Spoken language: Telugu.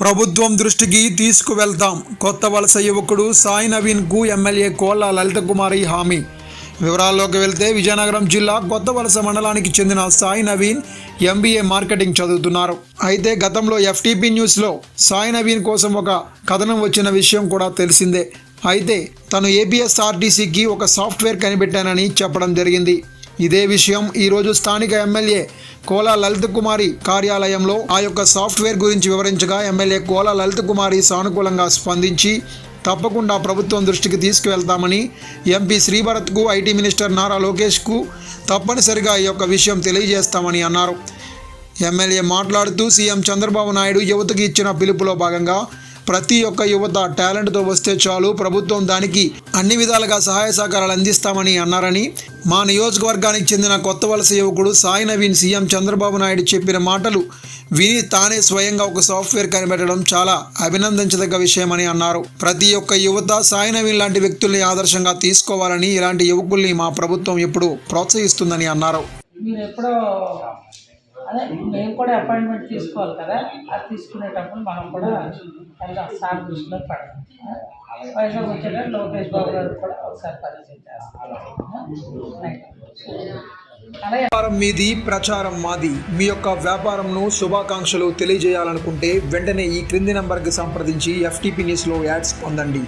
ప్రభుత్వం దృష్టికి తీసుకువెళ్తాం. కొత్త వలస యువకుడు సాయి నవీన్కు ఎమ్మెల్యే కోళ్ళ లలిత కుమారి హామీ. వివరాల్లోకి వెళ్తే విజయనగరం జిల్లా కొత్త వలస మండలానికి చెందిన సాయి నవీన్ ఎంబీఏ మార్కెటింగ్ చదువుతున్నారు. అయితే గతంలో ఎఫ్టీపీ న్యూస్లో సాయి నవీన్ కోసం ఒక కథనం వచ్చిన విషయం కూడా తెలిసిందే. అయితే తను ఏపీఎస్ఆర్టీసీకి ఒక సాఫ్ట్వేర్ కనిపెట్టానని చెప్పడం జరిగింది. ఇదే విషయం ఈరోజు స్థానిక ఎమ్మెల్యే కోలా లలిత కుమారి కార్యాలయంలో ఆ యొక్క సాఫ్ట్వేర్ గురించి వివరించగా ఎమ్మెల్యే కోలా లలిత కుమారి సానుకూలంగా స్పందించి తప్పకుండా ప్రభుత్వం దృష్టికి తీసుకువెళ్తామని ఎంపీ శ్రీభరత్కు ఐటీ మినిస్టర్ నారా లోకేష్కు తప్పనిసరిగా ఈ యొక్క విషయం తెలియజేస్తామని అన్నారు. ఎమ్మెల్యే మాట్లాడుతూ సీఎం చంద్రబాబు నాయుడు యువతకి ఇచ్చిన పిలుపులో భాగంగా ప్రతి ఒక్క యువత టాలెంట్తో వస్తే చాలు. ప్రభుత్వం దానికి అన్ని విధాలుగా సహాయ సహకారాలు అందిస్తామని అన్నారని మా నియోజకవర్గానికి చెందిన కొత్త వలస యువకుడు సాయి నవీన్ సీఎం చంద్రబాబు నాయుడు చెప్పిన మాటలు విని తానే స్వయంగా ఒక సాఫ్ట్వేర్ కనిపెట్టడం చాలా అభినందించదగ్గ విషయమని అన్నారు. ప్రతి ఒక్క యువత సాయి నవీన్ లాంటి వ్యక్తుల్ని ఆదర్శంగా తీసుకోవాలని ఇలాంటి యువకుల్ని మా ప్రభుత్వం ఎప్పుడు ప్రోత్సహిస్తుందని అన్నారు. మీరు ఎప్పుడో అదే మేము కూడా అపాయింట్మెంట్ తీసుకోవాలి కదా. అది తీసుకునేటప్పుడు మనం కూడా వెళ్దాం సార్ దృష్టిలో పడదాం వైజాగ్ వచ్చేటప్పుడు లోకేష్ బాబు గారు కూడా ఒకసారి పరిచయం చేస్తాం వ్యాపారం మీది ప్రచారం మాది. మీ యొక్క వ్యాపారంను శుభాకాంక్షలు తెలియజేయాలనుకుంటే వెంటనే ఈ క్రింది నంబర్కి సంప్రదించి ఎఫ్టీపీ న్యూస్లో యాడ్స్ పొందండి.